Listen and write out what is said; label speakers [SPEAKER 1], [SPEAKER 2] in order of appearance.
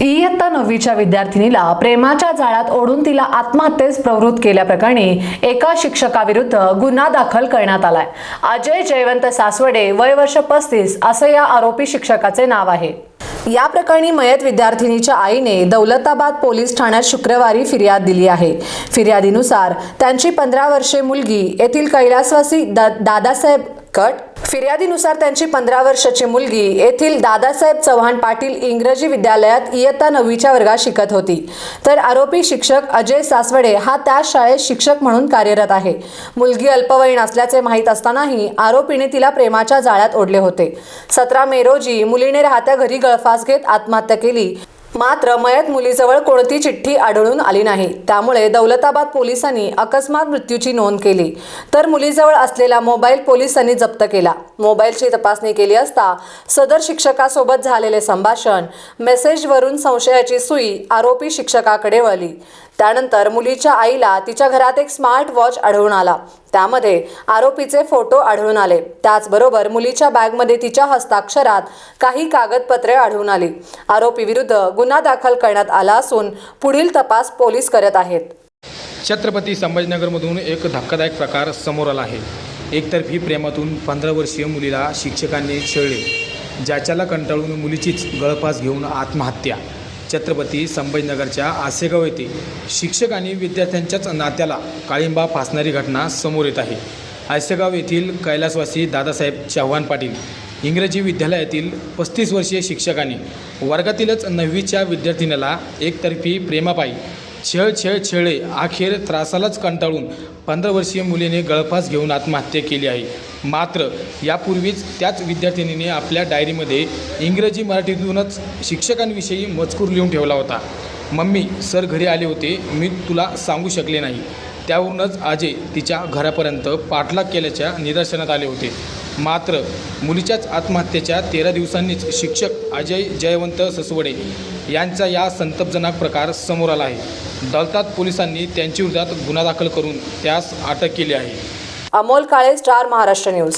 [SPEAKER 1] इयत्ता नववीच्या विद्यार्थिनीला प्रेमाच्या जाळ्यात ओढून तिला आत्महत्येस प्रवृत्त केल्याप्रकरणी एका शिक्षकाविरुद्ध गुन्हा दाखल करण्यात आलाय. अजय जयवंत सासवडे वय वर्ष पस्तीस असं या आरोपी शिक्षकाचे नाव आहे. या प्रकरणी मयत विद्यार्थिनीच्या आईने दौलताबाद पोलीस ठाण्यात शुक्रवारी फिर्याद दिली आहे. फिर्यादीनुसार त्यांची पंधरा वर्षे मुलगी येथील कैलासवासी दा दादासाहेब कट फिर्यादीनुसार त्यांची पंधरा वर्षाची मुलगी येथील दादासाहेब चव्हाण पाटील इंग्रजी विद्यालयात इयत्ता नववीच्या वर्गात शिकत होती. तर आरोपी शिक्षक अजय सासवडे हा त्याच शाळेत शिक्षक म्हणून कार्यरत आहे. मुलगी अल्पवयीन असल्याचे माहीत असतानाही आरोपीने तिला प्रेमाच्या जाळ्यात ओढले होते. सतरा मे रोजी मुलीने राहत्या घरी गळफास घेत आत्महत्या केली. मात्र मयत मुलीजवळ कोणती चिठ्ठी आढळून आली नाही. त्यामुळे दौलताबाद पोलिसांनी अकस्मात मृत्यूची नोंद केली. तर मुलीजवळ असलेला मोबाईल पोलिसांनी जप्त केला. मोबाईलची तपासणी केली असता सदर शिक्षकासोबत झालेले संभाषण मेसेजवरून संशयाची सुई आरोपी शिक्षकाकडे वळली. त्यानंतर मुलीच्या आईला तिच्या घरात एक स्मार्ट वॉच आढळून आला. त्यामध्ये आरोपीचे फोटो आढळून आले. त्याचबरोबर मुलीच्या बॅगमध्ये तिच्या हस्ताक्षरात काही कागदपत्रे आढळून आली. आरोपी विरुद्ध गुन्हा दाखल करण्यात आला असून पुढील तपास पोलीस करत आहेत.
[SPEAKER 2] छत्रपती संभाजीनगरमधून एक धक्कादायक प्रकार समोर आला आहे. एकतर्फी प्रेमातून पंधरा वर्षीय मुलीला शिक्षकांनी छळले ज्याच्याला कंटाळून मुलीचीच गळफास घेऊन आत्महत्या. छत्रपती संभाजीनगरच्या आसेगाव येथे शिक्षक आणि विद्यार्थ्यांच्याच नात्याला काळिंबा फासणारी घटना समोर येत आहे. आसेगाव येथील कैलासवासी दादासाहेब चव्हाण पाटील इंग्रजी विद्यालयातील पस्तीस वर्षीय शिक्षकाने वर्गातीलच नववीच्या विद्यार्थिनीला एकतर्फी प्रेमापायी छळ छळ छळे अखेर त्रासालाच कंटाळून पंधरा वर्षीय मुलीने गळफास घेऊन आत्महत्या केली आहे. मात्र यापूर्वीच त्याच विद्यार्थिनीने आपल्या डायरीमध्ये इंग्रजी मराठीतूनच शिक्षकांविषयी मजकूर लिहून ठेवला होता. मम्मी सर घरी आले होते. मी तुला सांगू शकले नाही त्यावरूनच अजय तिच्या घरापर्यंत पाठलाग केल्याच्या निदर्शनात आले होते. मात्र मुलीच्याच आत्महत्येच्या तेरा दिवसांनीच शिक्षक अजय जयवंत ससवडे यांचा या संतपजनक प्रकार समोर आला आहे. दलतात पोलिसांनी त्यांची विरोधात गुन्हा दाखल करून त्यास अटक केली आहे.
[SPEAKER 1] Amol Kale star Maharashtra news.